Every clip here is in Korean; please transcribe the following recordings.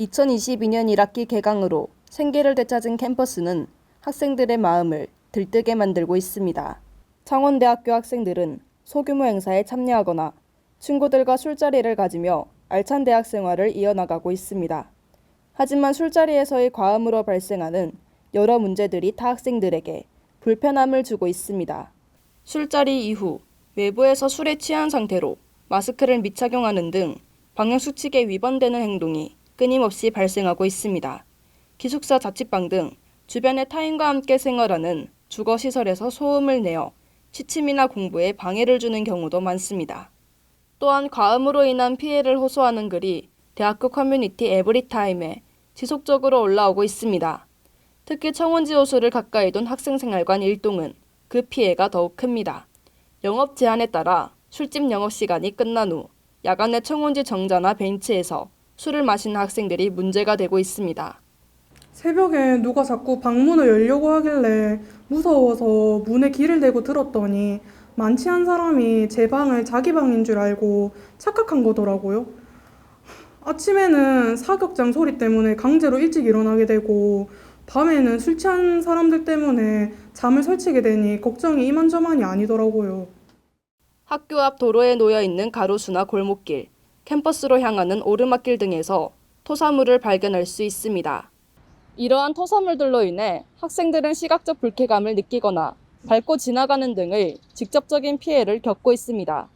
2022년 1학기 개강으로 생계를 되찾은 캠퍼스는 학생들의 마음을 들뜨게 만들고 있습니다. 창원대학교 학생들은 소규모 행사에 참여하거나 친구들과 술자리를 가지며 알찬 대학 생활을 이어나가고 있습니다. 하지만 술자리에서의 과음으로 발생하는 여러 문제들이 타 학생들에게 불편함을 주고 있습니다. 술자리 이후 외부에서 술에 취한 상태로 마스크를 미착용하는 등 방역수칙에 위반되는 행동이 끊임없이 발생하고 있습니다. 기숙사 자취방 등 주변의 타인과 함께 생활하는 주거시설에서 소음을 내어 취침이나 공부에 방해를 주는 경우도 많습니다. 또한 과음으로 인한 피해를 호소하는 글이 대학교 커뮤니티 에브리타임에 지속적으로 올라오고 있습니다. 특히 청원지 호수를 가까이 둔 학생생활관 일동은 그 피해가 더욱 큽니다. 영업 제한에 따라 술집 영업 시간이 끝난 후 야간에 청원지 정자나 벤치에서 술을 마시는 학생들이 문제가 되고 있습니다. 새벽에 누가 자꾸 방문을 열려고 하길래 무서워서 문에 길을 대고 들었더니 만취한 사람이 제 방을 자기 방인 줄 알고 착각한 거더라고요. 아침에는 사격장 소리 때문에 강제로 일찍 일어나게 되고 밤에는 술 취한 사람들 때문에 잠을 설치게 되니 걱정이 이만저만이 아니더라고요. 학교 앞 도로에 놓여 있는 가로수나 골목길, 캠퍼스로 향하는 오르막길 등에서 토사물을 발견할 수 있습니다. 이러한 토사물들로 인해 학생들은 시각적 불쾌감을 느끼거나 밟고 지나가는 등의 직접적인 피해를 겪고 있습니다.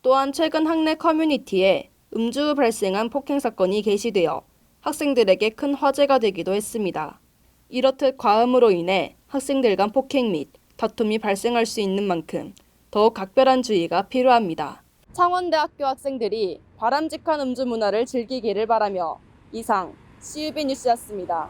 또한 최근 학내 커뮤니티에 음주 후 발생한 폭행 사건이 게시되어 학생들에게 큰 화제가 되기도 했습니다. 이렇듯 과음으로 인해 학생들 간 폭행 및 다툼이 발생할 수 있는 만큼 더욱 각별한 주의가 필요합니다. 창원대학교 학생들이 바람직한 음주 문화를 즐기기를 바라며 이상 CUB 뉴스였습니다.